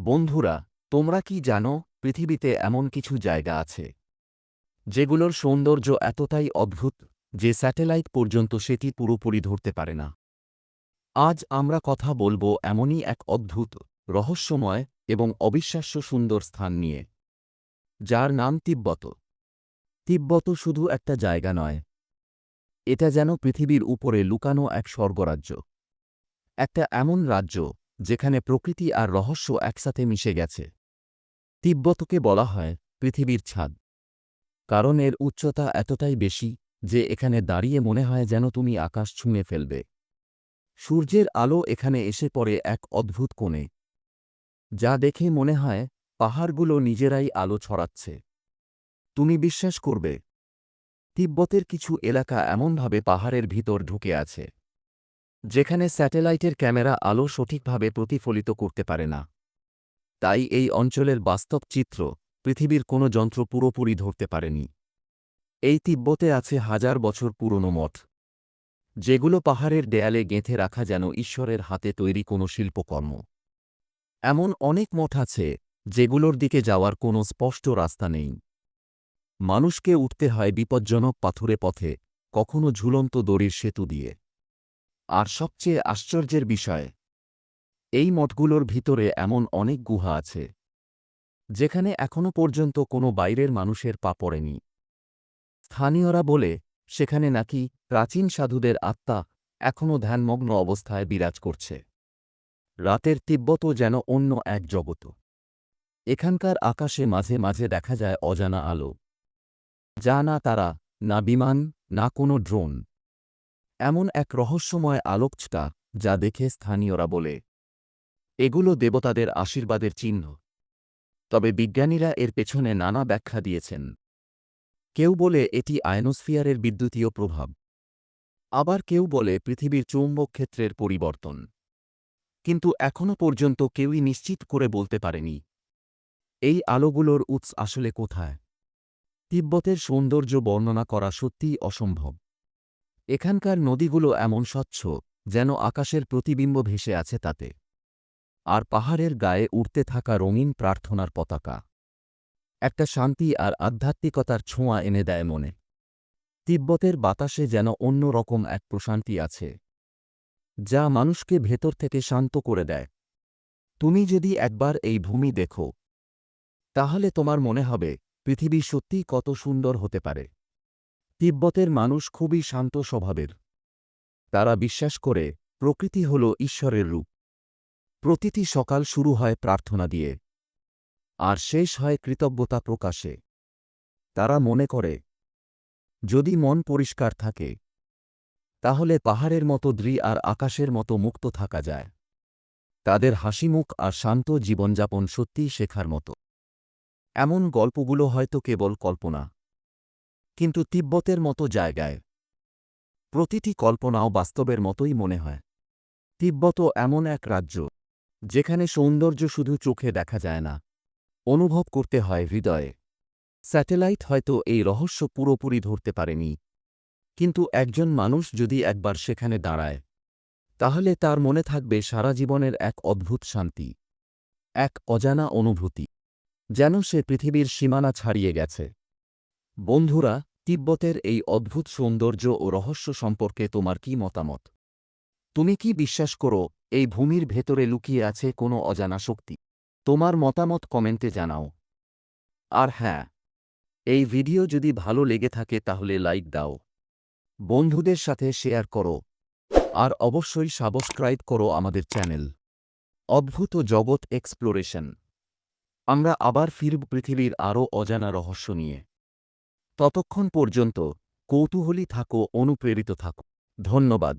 বন্ধুরা, তোমরা কি জানো পৃথিবীতে এমন কিছু জায়গা আছে? যেগুলোর সৌন্দর্য এতটাই অদ্ভুত যে স্যাটেলাইট পর্যন্ত সেটি পুরোপুরি ধরতে পারে না। আজ আমরা কথা বলব এমনই এক অদ্ভুত, রহস্যময় এবং অবিশ্বাস্য সুন্দর স্থান নিয়ে, যার নাম তিব্বত। তিব্বত শুধু একটা জায়গা নয়। এটা যেন পৃথিবীর উপরে লুকানো এক স্বর্গরাজ্য। একটা এমন রাজ্য যেখানে প্রকৃতি আর রহস্য একসাথে মিশে গেছে। তিব্বতকে বলা হয় পৃথিবীর ছাদ। কারণ এর উচ্চতা এতটাই বেশি যে এখানে দাঁড়িয়ে মনে হয় যেন তুমি আকাশ ছুঁয়ে ফেলবে। সূর্যের আলো এখানে এসে পড়ে এক অদ্ভুত কোণে। যা দেখে মনে হয় পাহাড়গুলো নিজেরাই আলো ছড়াচ্ছে। তুমি বিশ্বাস করবে, তিব্বতের কিছু এলাকা এমনভাবে পাহাড়ের ভিতর ঢুকে আছে। যেখানে স্যাটেলাইটের ক্যামেরা আলো সঠিকভাবে প্রতিফলিত করতে পারে না। তাই এই অঞ্চলের বাস্তব চিত্র পৃথিবীর কোনো যন্ত্র পুরোপুরি ধরতে পারেনি। এই তিব্বতে আছে হাজার বছর পুরনো মঠ। যেগুলো পাহাড়ের দেয়ালে গেঁথে রাখা যেন ঈশ্বরের হাতে তৈরি কোনো শিল্পকর্ম। এমন অনেক মঠ আছে যেগুলোর দিকে যাওয়ার কোনো স্পষ্ট রাস্তা নেই। মানুষকে উঠতে হয় বিপজ্জনক পাথুরে পথে, কখনো ঝুলন্ত দড়ির সেতু দিয়ে। আর সবচেয়ে আশ্চর্যের বিষয়, এই মঠগুলোর ভিতরে এমন অনেক গুহা আছে, যেখানে এখনও পর্যন্ত কোনো বাইরের মানুষের পা পড়েনি। স্থানীয়রা বলে, সেখানে নাকি প্রাচীন সাধুদের আত্মা এখনও ধ্যানমগ্ন অবস্থায় বিরাজ করছে। রাতের তিব্বত যেন অন্য এক জগত এখানকার আকাশে মাঝে মাঝে দেখা যায় অজানা আলো। যা না তারা, না বিমান, না কোনো ড্রোন। এমন এক রহস্যময় আলোকছটা যা দেখে স্থানীয়রা বলে, এগুলো দেবতাদের আশীর্বাদের চিহ্ন। তবে বিজ্ঞানীরা এর পেছনে নানা ব্যাখ্যা দিয়েছেন। কেউ বলে এটি আয়নোস্ফিয়ারের বিদ্যুতীয় প্রভাব। আবার কেউ বলে পৃথিবীর চৌম্বক ক্ষেত্রের পরিবর্তন। কিন্তু এখনও পর্যন্ত কেউই নিশ্চিত করে বলতে পারেনি, এই আলোগুলোর উৎস আসলে কোথায়? তিব্বতের সৌন্দর্য বর্ণনা করা সত্যিই অসম্ভব। এখানকার নদীগুলো এমন স্বচ্ছ, যেন আকাশের প্রতিবিম্ব ভেসে আছে তাতে। আর পাহাড়ের গায়ে উড়তে থাকা রঙিন প্রার্থনার পতাকা। একটা শান্তি আর আধ্যাত্মিকতার ছোঁয়া এনে দেয় মনে। তিব্বতের বাতাসে যেন অন্য রকম এক প্রশান্তি আছে। যা মানুষকে ভেতর থেকে শান্ত করে দেয়। তুমি যদি একবার এই ভূমি দেখো, তাহলে তোমার মনে হবে পৃথিবী সত্যিই কত সুন্দর হতে পারে। তিব্বতের মানুষ খুবই শান্ত স্বভাবের। তারা বিশ্বাস করে, প্রকৃতি হল ঈশ্বরের রূপ। প্রতিটি সকাল শুরু হয় প্রার্থনা দিয়ে, আর শেষ হয় কৃতজ্ঞতা প্রকাশে। তারা মনে করে, যদি মন পরিষ্কার থাকে, তাহলে পাহাড়ের মতো দ্রি আর আকাশের মতো মুক্ত থাকা যায়। তাদের হাসিমুখ আর শান্ত জীবনযাপন সত্যিই শেখার মতো। এমন গল্পগুলো হয়তো কেবল কল্পনা। কিন্তু তিব্বতের মতো জায়গায়। প্রতিটি কল্পনাও বাস্তবের মতোই মনে হয়। তিব্বত এমন এক রাজ্য, যেখানে সৌন্দর্য শুধু চোখে দেখা যায় না, অনুভব করতে হয় হৃদয়ে। স্যাটেলাইট হয়তো এই রহস্য পুরোপুরি ধরতে পারেনি, কিন্তু একজন মানুষ যদি একবার সেখানে দাঁড়ায়, তাহলে তার মনে থাকবে সারা জীবনের এক অদ্ভুত শান্তি, এক অজানা অনুভূতি, যেন সে পৃথিবীর সীমানা ছাড়িয়ে গেছে। বন্ধুরা, তিব্বতের এই অদ্ভুত সৌন্দর্য ও রহস্য সম্পর্কে তোমার কি মতামত? তুমি কি বিশ্বাস করো, এই ভূমির ভেতরে লুকিয়ে আছে কোনো অজানা শক্তি? তোমার মতামত কমেন্টে জানাও। আর হ্যাঁ এই ভিডিও যদি ভালো লেগে থাকে তাহলে লাইক দাও। বন্ধুদের সাথে শেয়ার করো। আর অবশ্যই সাবস্ক্রাইব করো আমাদের চ্যানেল। অদ্ভুত জগৎ এক্সপ্লোরেশন। আমরা আবার ফিরব পৃথিবীর আরও অজানা রহস্য নিয়ে। ততক্ষণ পর্যন্ত কৌতূহলী থাকো অনুপ্রেরিত থাকো। ধন্যবাদ।